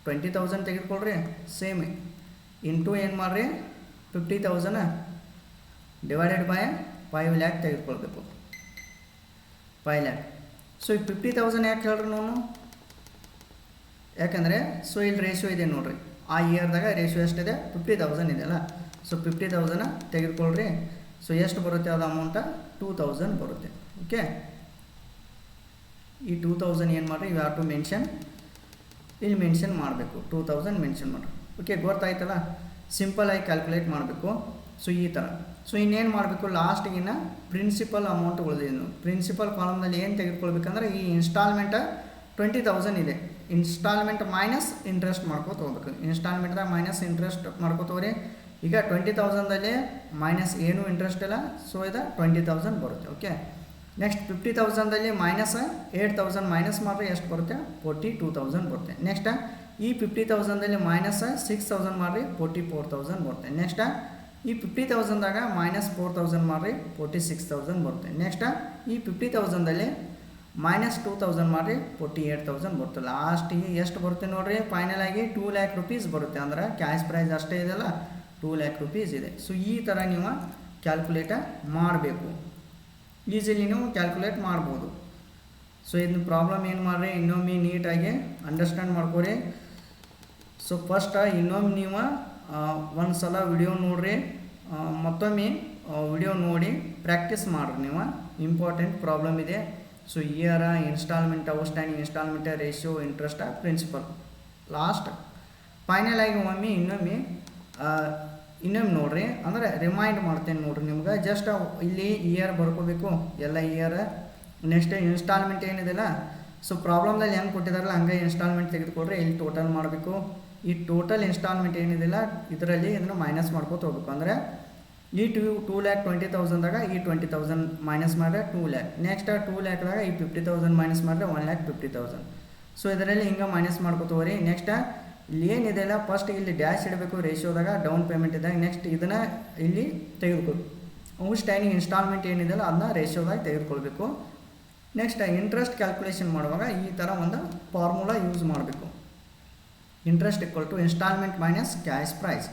twenty thousand ತೆಗೆದುಕೊಳ್ರಿ same into ಏನು ಮಾಡಿರಿ? Fifty thousand divided by five lakh ತೆಗೆದುಕೊಳ್ಬೇಕು. ಫೈವ್ ಲ್ಯಾಕ್ ಸೊ ಈ ಫಿಫ್ಟಿ ತೌಸಂಡ್ ಯಾಕೆ ಹೇಳ್ರಿ ನಾನು? ಯಾಕಂದರೆ ಸೊ ಇಲ್ಲಿ ರೇಷಿಯೋ ಇದೆ ನೋಡಿರಿ. ಆ ಇಯರ್ದಾಗ ರೇಷಿಯೋ ಎಷ್ಟಿದೆ? ಫಿಫ್ಟಿ ತೌಸಂಡ್ ಇದೆಯಲ್ಲ ಸೊ ಫಿಫ್ಟಿ ತೌಸಂಡ್ ತೆಗೆದುಕೊಳ್ರಿ. ಸೊ ಎಷ್ಟು ಬರುತ್ತೆ ಅದು ಅಮೌಂಟ ಟೂ ತೌಸಂಡ್ ಬರುತ್ತೆ. ಓಕೆ ಈ ಟೂ ತೌಸಂಡ್ ಏನು ಮಾಡಿರಿ? ಯು ಹ್ಯಾವ್ ಟು ಮೆನ್ಷನ್ ಇಲ್ಲಿ ಮೆನ್ಷನ್ ಮಾಡಬೇಕು. ಟೂ ತೌಸಂಡ್ ಮೆನ್ಷನ್ ಮಾಡಿ. ಓಕೆ ಗೊತ್ತಾಯ್ತಲ್ಲ? ಸಿಂಪಲಾಗಿ ಕ್ಯಾಲ್ಕುಲೇಟ್ ಮಾಡಬೇಕು. ಸೊ ಈ ಥರ ಸೊ ಇನ್ನೇನು ಮಾಡಬೇಕು? ಲಾಸ್ಟಿಗಿನ ಪ್ರಿನ್ಸಿಪಲ್ ಅಮೌಂಟ್ ಉಳಿದಿದ್ದು ಪ್ರಿನ್ಸಿಪಲ್ ಕಾಲಮ್ನಲ್ಲಿ ಏನು ತೆಗೆದುಕೊಳ್ಬೇಕಂದ್ರೆ ಈ ಇನ್ಸ್ಟಾಲ್ಮೆಂಟ ಟ್ವೆಂಟಿ ತೌಸಂಡ್ ಇದೆ. ಇನ್ಸ್ಟಾಲ್ಮೆಂಟ್ ಮೈನಸ್ ಇಂಟ್ರೆಸ್ಟ್ ಮಾಡ್ಕೋತ ಹೋಗ್ಬೇಕು. ಇನ್ಸ್ಟಾಲ್ಮೆಂಟ್ದಾಗ ಮೈನಸ್ ಇಂಟ್ರೆಸ್ಟ್ ಮಾಡ್ಕೋತವ್ರಿ ಈಗ ಟ್ವೆಂಟಿ ತೌಸಂಡಲ್ಲಿ ಮೈನಸ್ ಏನೂ ಇಂಟ್ರೆಸ್ಟ್ ಇಲ್ಲ. ಸೊ ಇದು ಟ್ವೆಂಟಿ ತೌಸಂಡ್ ಬರುತ್ತೆ. ಓಕೆ ನೆಕ್ಸ್ಟ್ ಫಿಫ್ಟಿ ತೌಸಂಡಲ್ಲಿ ಮೈನಸ್ ಏಯ್ಟ್ ತೌಸಂಡ್ ಮೈನಸ್ ಮಾಡಿದ್ರೆ ಎಷ್ಟು ಬರುತ್ತೆ? ಫೋರ್ಟಿ ಟೂ ತೌಸಂಡ್ ಬರುತ್ತೆ ನೆಕ್ಸ್ಟ್ ಈ ಫಿಫ್ಟಿ ತೌಸಂಡಲ್ಲಿ ಮೈನಸ್ ಸಿಕ್ಸ್ ತೌಸಂಡ್ ಮಾಡಿರಿ ಫೋರ್ಟಿ ಫೋರ್ ತೌಸಂಡ್ ಬರುತ್ತೆ ನೆಕ್ಸ್ಟ್ ಈ ಫಿಫ್ಟಿ ತೌಸಂಡಾಗ ಮೈನಸ್ ಫೋರ್ ತೌಸಂಡ್ ಮಾಡಿರಿ ಫೋರ್ಟಿ ಸಿಕ್ಸ್ ತೌಸಂಡ್ ಬರುತ್ತೆ ನೆಕ್ಸ್ಟ್ ಈ ಫಿಫ್ಟಿ ತೌಸಂಡಲ್ಲಿ ಮೈನಸ್ ಟೂ ತೌಸಂಡ್ ಮಾಡಿರಿ ಫೋರ್ಟಿ ಏಯ್ಟ್ ತೌಸಂಡ್ ಬರುತ್ತೆ ಲಾಸ್ಟಿಗೆ ಎಷ್ಟು ಬರುತ್ತೆ ನೋಡಿರಿ? ಫೈನಲ್ ಆಗಿ ಟೂ ಲ್ಯಾಕ್ ರುಪೀಸ್ ಬರುತ್ತೆ. ಅಂದ್ರೆ ಕ್ಯಾಶ್ ಪ್ರೈಸ್ ಅಷ್ಟೇ ಇದೆಯಲ್ಲ ಟೂ ಲ್ಯಾಕ್ ರುಪೀಸ್ ಇದೆ. ಸೊ ಈ ಥರ ನೀವು ಕ್ಯಾಲ್ಕುಲೇಟ ಮಾಡಬೇಕು. ಈಸಿಲಿ ನೀವು ಕ್ಯಾಲ್ಕುಲೇಟ್ ಮಾಡ್ಬೋದು. ಸೊ ಇದನ್ನ ಪ್ರಾಬ್ಲಮ್ ಏನು ಮಾಡ್ರಿ? ಇನ್ನೊಮ್ಮೆ ನೀಟಾಗಿ ಅಂಡರ್ಸ್ಟ್ಯಾಂಡ್ ಮಾಡ್ಕೊರಿ. ಸೊ ಫಸ್ಟ್ ಇನ್ನೊಮ್ಮೆ ನೀವು ಒಂದು ಸಲ ವಿಡಿಯೋ ನೋಡ್ರಿ. ಮತ್ತೊಮ್ಮೆ ವಿಡಿಯೋ ನೋಡಿ ಪ್ರಾಕ್ಟೀಸ್ ಮಾಡ್ರಿ ನೀವು. ಇಂಪಾರ್ಟೆಂಟ್ ಪ್ರಾಬ್ಲಮ್ ಇದೆ. So year installment outstanding installment ratio interest principal last final ಆಗಿ ಒಮ್ಮೆ ಇನ್ನೊಮ್ಮೆ ಇನ್ನೊಮ್ಮೆ ನೋಡ್ರಿ? ಅಂದರೆ ರಿಮೈಂಡ್ ಮಾಡ್ತೇನೆ ನೋಡ್ರಿ ನಿಮ್ಗೆ. ಜಸ್ಟ್ ಇಲ್ಲಿ ಇಯರ್ ಬರ್ಕೋಬೇಕು, ಎಲ್ಲ ಇಯರ್ ನೆಕ್ಸ್ಟ್ ಇನ್ಸ್ಟಾಲ್ಮೆಂಟ್ ಏನಿದೆಲ್ಲ ಸೊ ಪ್ರಾಬ್ಲಮ್ದಲ್ಲಿ ಹೆಂಗೆ ಕೊಟ್ಟಿದಾರಲ್ಲ, ಹಂಗೆ ಇನ್ಸ್ಟಾಲ್ಮೆಂಟ್ ತೆಗೆದುಕೊಡ್ರಿ, ಇಲ್ಲಿ ಟೋಟಲ್ ಮಾಡಬೇಕು. ಈ ಟೋಟಲ್ ಇನ್ಸ್ಟಾಲ್ಮೆಂಟ್ ಏನಿದೆಲ್ಲ ಇದರಲ್ಲಿ ಇದನ್ನು ಮೈನಸ್ ಮಾಡ್ಕೋತ ಹೋಗ್ಬೇಕು. ಅಂದರೆ ಈ ಟೂ ಟೂ ಲ್ಯಾಕ್ ಟ್ವೆಂಟಿ ತೌಸಂದಾಗ ಈ ಟ್ವೆಂಟಿ ತೌಸಂಡ್ ಮೈನಸ್ ಮಾಡಿದ್ರೆ ಟೂ ಲ್ಯಾಕ್ ನೆಕ್ಸ್ಟ್ ಟೂ ಲ್ಯಾಕ್ದಾಗ ಈ ಫಿಫ್ಟಿ ತೌಸಂಡ್ ಮೈನಸ್ ಮಾಡಿದ್ರೆ one lakh fifty thousand so ಇದರಲ್ಲಿ ಹಿಂಗೆ ಮೈನಸ್ ಮಾಡ್ಕೋತವ್ರಿ ನೆಕ್ಸ್ಟ್ ಇಲ್ಲಿ ಏನಿದೆಯಲ್ಲ ಫಸ್ಟ್ ಇಲ್ಲಿ ಡ್ಯಾಶ್ ಇಡಬೇಕು ರೇಷಿಯೋದಾಗ ಡೌನ್ ಪೇಮೆಂಟ್ ಇದ್ದಾಗ ನೆಕ್ಸ್ಟ್ ಇದನ್ನು ಇಲ್ಲಿ ತೆಗೆದುಕೊ ಔಟ್ಸ್ಟ್ಯಾಂಡಿಂಗ್ ಇನ್ಸ್ಟಾಲ್ಮೆಂಟ್ ಏನಿದೆಯಲ್ಲ ಅದನ್ನ ರೇಷಿಯೋದಾಗ ತೆಗೆದುಕೊಳ್ಬೇಕು. ನೆಕ್ಸ್ಟ್ ಇಂಟ್ರೆಸ್ಟ್ ಕ್ಯಾಲ್ಕುಲೇಷನ್ ಮಾಡುವಾಗ ಈ ಥರ ಒಂದು ಫಾರ್ಮುಲಾ ಯೂಸ್ ಮಾಡಬೇಕು. Interest equal to installment minus cash price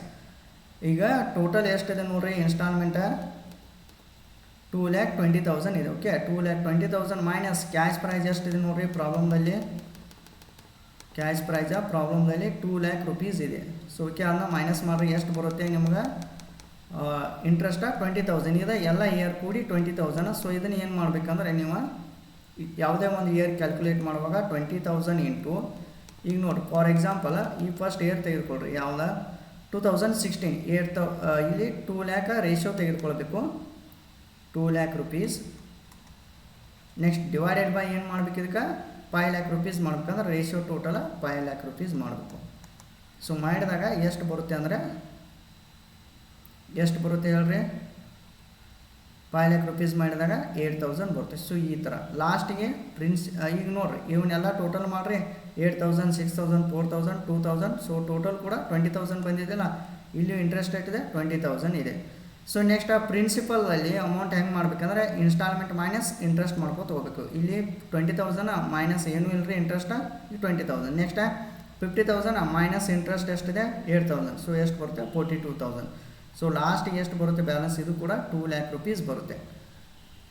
ಈಗ ಟೋಟಲ್ ಎಷ್ಟಿದೆ ನೋಡ್ರಿ installment two lakh twenty thousand ಇದೆ. Okay two lakh twenty thousand minus cash price ಎಷ್ಟಿದೆ ನೋಡ್ರಿ ಪ್ರಾಬ್ಲಮ್ದಲ್ಲಿ ಕ್ಯಾಶ್ ಪ್ರೈಸ ಪ್ರಾಬ್ಲಮ್ದಲ್ಲಿ ಟೂ ಲ್ಯಾಕ್ ರುಪೀಸ್ ಇದೆ. ಸೊ ಓಕೆ ಅದನ್ನ ಮೈನಸ್ ಮಾಡಿದ್ರೆ ಎಷ್ಟು ಬರುತ್ತೆ ನಿಮ್ಗೆ? ಇಂಟ್ರೆಸ್ಟ ಟ್ವೆಂಟಿ ತೌಸಂಡ್ ಇದೆ ಎಲ್ಲ ಇಯರ್ ಕೂಡಿ ಟ್ವೆಂಟಿ ತೌಸಂಡ್ ಸೊ ಇದನ್ನು ಏನು ಮಾಡಬೇಕಂದ್ರೆ ನೀವು ಯಾವುದೇ ಒಂದು ಇಯರ್ ಕ್ಯಾಲ್ಕುಲೇಟ್ ಮಾಡುವಾಗ ಟ್ವೆಂಟಿ ತೌಸಂಡ್ ಇಂಟು ಈಗ ನೋಡಿ ಫಾರ್ ಎಕ್ಸಾಂಪಲ್ ಈ ಫಸ್ಟ್ ಇಯರ್ ತೆಗೆದುಕೊಳ್ರಿ. ಯಾವ್ದು? ಟೂ ತೌಸಂಡ್ ಸಿಕ್ಸ್ಟೀನ್ ಏಟ್ ತೌ ಇಲ್ಲಿ ಟೂ ಲ್ಯಾಕ್ ರೇಷಿಯೋ ತೆಗೆದುಕೊಳ್ಬೇಕು. Two lakh rupees next divided by ಏನು ಮಾಡ್ಬೇಕು ಇದಕ್ಕೆ ಫೈವ್ ಲ್ಯಾಕ್ ರುಪೀಸ್ ಮಾಡ್ಬೇಕಂದ್ರೆ ratio total five lakh rupees ಮಾಡಬೇಕು. ಸೊ ಮಾಡಿದಾಗ ಎಷ್ಟು ಬರುತ್ತೆ ಅಂದರೆ, ಎಷ್ಟು ಬರುತ್ತೆ ಹೇಳ್ರಿ? ಫೈವ್ ಲ್ಯಾಕ್ ರುಪೀಸ್ ಮಾಡಿದಾಗ ಏಯ್ಟ್ ತೌಸಂಡ್ ಬರುತ್ತೆ. ಸೊ ಈ ಥರ. ಲಾಸ್ಟಿಗೆ ಪ್ರಿನ್ಸ್ ಈಗ ನೋಡ್ರಿ, ಇವನ್ನೆಲ್ಲ ಟೋಟಲ್ ಮಾಡಿರಿ. Eight thousand six thousand four thousand two thousand so total ಕೂಡ ಟ್ವೆಂಟಿ ತೌಸಂಡ್ ಬಂದಿದೆಯಲ್ಲ? ಇಲ್ಲಿ ಇಂಟ್ರೆಸ್ಟ್ ರೇಟ್ ಇದೆ ಟ್ವೆಂಟಿ ತೌಸಂಡ್ ಇದೆ. ಸೊ ನೆಕ್ಸ್ಟ್ ಆ ಪ್ರಿನ್ಸಿಪಲಲ್ಲಿ ಅಮೌಂಟ್ ಹೆಂಗೆ ಮಾಡ್ಬೇಕಂದ್ರೆ ಇನ್ಸ್ಟಾಲ್ಮೆಂಟ್ ಮೈನಸ್ ಇಂಟ್ರೆಸ್ಟ್ ಮಾಡ್ಕೊತ ಹೋಗ್ಬೇಕು ಇಲ್ಲಿ ಟ್ವೆಂಟಿ ತೌಸಂಡ್ ಮೈನಸ್ ಏನೂ ಇಲ್ಲರಿ interest twenty thousand next fifty thousand minus interest ಎಷ್ಟಿದೆ? ಏಟ್ ತೌಸಂಡ್ ಸೊ ಎಷ್ಟು ಬರುತ್ತೆ? ಫೋರ್ಟಿ ಟೂ ತೌಸಂಡ್ ಸೊ ಲಾಸ್ಟಿಗೆ ಎಷ್ಟು ಬರುತ್ತೆ ಬ್ಯಾಲೆನ್ಸ್ ಇದು ಕೂಡ ಟೂ ಲ್ಯಾಕ್ ರುಪೀಸ್ ಬರುತ್ತೆ.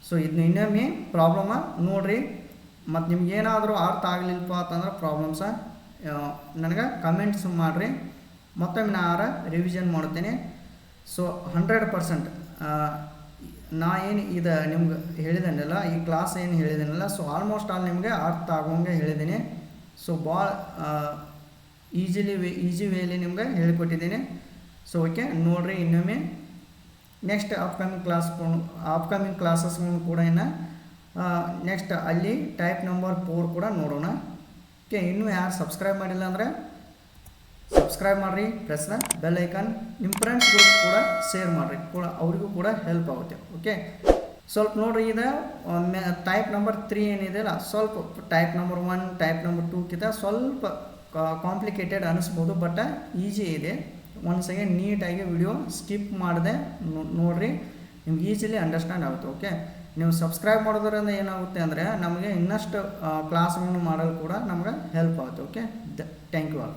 ಸೊ ಇದನ್ನ ಇನ್ನೊಮ್ಮೆ ಪ್ರಾಬ್ಲಮ ನೋಡಿರಿ. ಮತ್ತು ನಿಮ್ಗೆ ಏನಾದರೂ ಅರ್ಥ ಆಗಲಿಲ್ಲಪ್ಪ ಅಂತಂದ್ರೆ ಪ್ರಾಬ್ಲಮ್ಸ ನನಗೆ ಕಮೆಂಟ್ಸ್ ಮಾಡಿರಿ. ಮತ್ತೊಮ್ಮೆ ನಾನು ರಿವಿಷನ್ ಮಾಡ್ತೇನೆ. ಸೊ ಹಂಡ್ರೆಡ್ ಪರ್ಸೆಂಟ್ ನಾ ಏನು ಇದು ನಿಮ್ಗೆ ಹೇಳಿದನಲ್ಲ, ಈ ಕ್ಲಾಸ್ ಏನು ಹೇಳಿದನಲ್ಲ ಸೊ ಆಲ್ಮೋಸ್ಟ್ ಆಲ್ ನಿಮಗೆ ಅರ್ಥ ಆಗೋಂಗೆ ಹೇಳಿದ್ದೀನಿ ಸೊ ಭಾಳ ಈಸಿಲಿ ವೇ ಈಸಿ ವೇಲಿ ನಿಮ್ಗೆ ಹೇಳಿಕೊಟ್ಟಿದ್ದೀನಿ ಸೊ ಓಕೆ ನೋಡಿರಿ ಇನ್ನೊಮ್ಮೆ. ನೆಕ್ಸ್ಟ್ ಅಪ್ಕಮಿಂಗ್ ಕ್ಲಾಸ್ ಅಪ್ಕಮಿಂಗ್ ಕ್ಲಾಸಸ್ಗಳನ್ನು ಕೂಡ ಇನ್ನು ನೆಕ್ಸ್ಟ್ ಅಲ್ಲಿ ಟೈಪ್ ನಂಬರ್ ಫೋರ್ ಕೂಡ ನೋಡೋಣ. ಓಕೆ ಇನ್ನೂ ಯಾರು ಸಬ್ಸ್ಕ್ರೈಬ್ ಮಾಡಿಲ್ಲ ಅಂದರೆ ಸಬ್ಸ್ಕ್ರೈಬ್ ಮಾಡಿರಿ ಪ್ರೆಸ್ನ ಬೆಲ್ ಐಕಾನ್ ನಿಮ್ಮ ಫ್ರೆಂಡ್ಸ್ಗಳು ಕೂಡ ಶೇರ್ ಮಾಡಿರಿ, ಕೂಡ ಅವರಿಗೂ ಕೂಡ ಹೆಲ್ಪ್ ಆಗುತ್ತೆ ಓಕೆ ಸ್ವಲ್ಪ ನೋಡ್ರಿ ಇದು ಟೈಪ್ ನಂಬರ್ ತ್ರೀ ಏನಿದೆಯಲ್ಲ ಸ್ವಲ್ಪ type number one type number ಟೂಕ್ಕಿಂತ ಸ್ವಲ್ಪ ಕಾಂಪ್ಲಿಕೇಟೆಡ್ ಅನಿಸ್ಬೋದು ಬಟ್ ಈಜಿ ಇದೆ. ಒಂದು ಸೆಕೆಂಡ್ ನೀಟಾಗಿ ವಿಡಿಯೋ ಸ್ಕಿಪ್ ಮಾಡದೆ ನೋಡಿರಿ, ನಿಮ್ಗೆ ಈಸಿಲಿ ಅಂಡರ್ಸ್ಟ್ಯಾಂಡ್ ಆಗುತ್ತೆ ಓಕೆ ನೀವು ಸಬ್ಸ್ಕ್ರೈಬ್ ಮಾಡೋದ್ರಿಂದ ಏನಾಗುತ್ತೆ ಅಂದರೆ, ನಮಗೆ ಇನ್ನಷ್ಟು ಕ್ಲಾಸ್ಗಳನ್ನು ಮಾಡಲು ಕೂಡ ನಮ್ಗೆ ಹೆಲ್ಪ್ ಆಗುತ್ತೆ ಓಕೆ ಥ್ಯಾಂಕ್ ಯು ಆಲ್